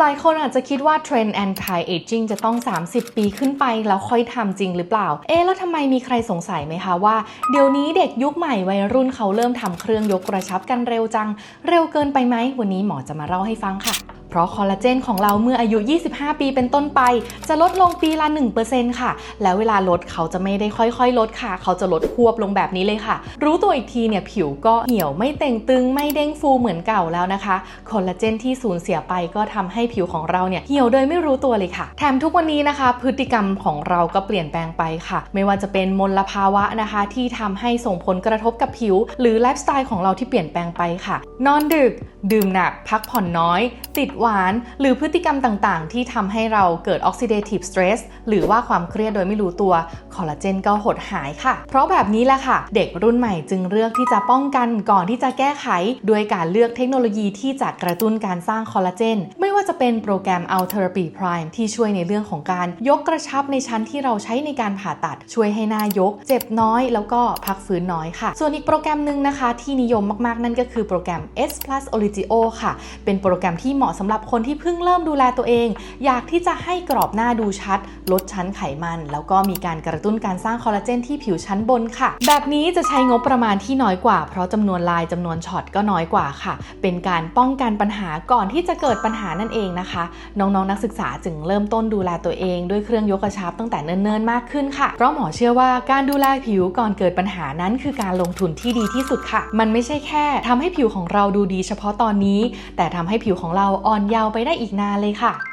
หลายคนอาจจะคิดว่าเทรนด์ anti aging จะต้อง 30 ปีขึ้นไปแล้วค่อยทำจริงหรือเปล่า เอ๊แล้วทำไมมีใครสงสัยไหมคะว่า เดี๋ยวนี้เด็กยุคใหม่วัยรุ่นเขาเริ่มทำเครื่องยกกระชับกันเร็วจัง เร็วเกินไปไหม วันนี้หมอจะมาเล่าให้ฟังค่ะ เพราะคอลลาเจนของเราเมื่ออายุ 25 ปีเป็นต้นไป จะลดลงปีละ 1%ค่ะ แล้วเวลาลดเขาจะไม่ได้ค่อยๆ ลดค่ะ เขาจะลดควบลงแบบนี้เลยค่ะ รู้ตัวอีกทีเนี่ยผิวก็เหี่ยวไม่เต่งตึงไม่เด้งฟูเหมือนเก่าแล้วนะคะ คอลลาเจนที่สูญเสียไปก็ทำให้ผิวของเราเนี่ยเหี่ยวโดยไม่รู้ตัวเลยค่ะ แถมทุกวันนี้นะคะ พฤติกรรมของเราก็เปลี่ยนแปลงไปค่ะ ไม่ว่าจะเป็นมลภาวะนะคะ ที่ทำให้ส่งผลกระทบกับผิว หรือไลฟ์สไตล์ของเราที่เปลี่ยนแปลงไปค่ะ นอนดึก ดื่มหนัก พักผ่อนน้อย ติดหวาน หรือพฤติกรรมต่างๆ ที่ทำให้เราเกิด oxidative stress หรือว่าความเครียดโดยไม่รู้ตัวคอลลาเจนก็หดหายค่ะ เพราะแบบนี้แหละค่ะ เด็กรุ่นใหม่จึงเลือกที่จะป้องกันก่อนที่จะแก้ไข ด้วยการเลือกเทคโนโลยีที่จะกระตุ้นการสร้างคอลลาเจน ไม่ว่าจะเป็นโปรแกรม Al Therapy Prime ที่ช่วยในเรื่องของการยกกระชับในชั้นที่เราใช้ในการผ่าตัด ช่วยให้หน้ายก เจ็บน้อย แล้วก็พักฟื้นน้อยค่ะ ส่วนอีกโปรแกรมหนึ่งนะคะ ที่นิยมมากๆนั่นก็คือโปรแกรม S Plus Origio ค่ะ เป็นโปรแกรมที่เหมาะสำหรับคนที่เพิ่งเริ่มดูแลตัวเอง อยากที่จะให้กรอบหน้าดูชัด ลดชั้นไขมัน แล้วก็มีการกระตุ้นการสร้างคอลลาเจนที่ผิวชั้นบนค่ะ แบบนี้จะใช้งบประมาณที่น้อยกว่า เพราะจำนวนลายจำนวนช็อตก็น้อยกว่าค่ะ เป็นการป้องกันปัญหาก่อนที่จะเกิดปัญหานั่นเองนะคะ น้องๆนักศึกษาจึงเริ่มต้นดูแลตัวเอง ด้วยเครื่องยกกระชับตั้งแต่เนิ่นๆมากขึ้นค่ะ เพราะหมอเชื่อว่าการดูแลผิวก่อนเกิดปัญหานั้น คือการลงทุนที่ดีที่สุดค่ะ มันไม่ใช่แค่ทำให้ผิวของเราดูดีเฉพาะตอนนี้ แต่ทำให้ผิวของเราอ่อนยาวไปได้อีกนานเลยค่ะ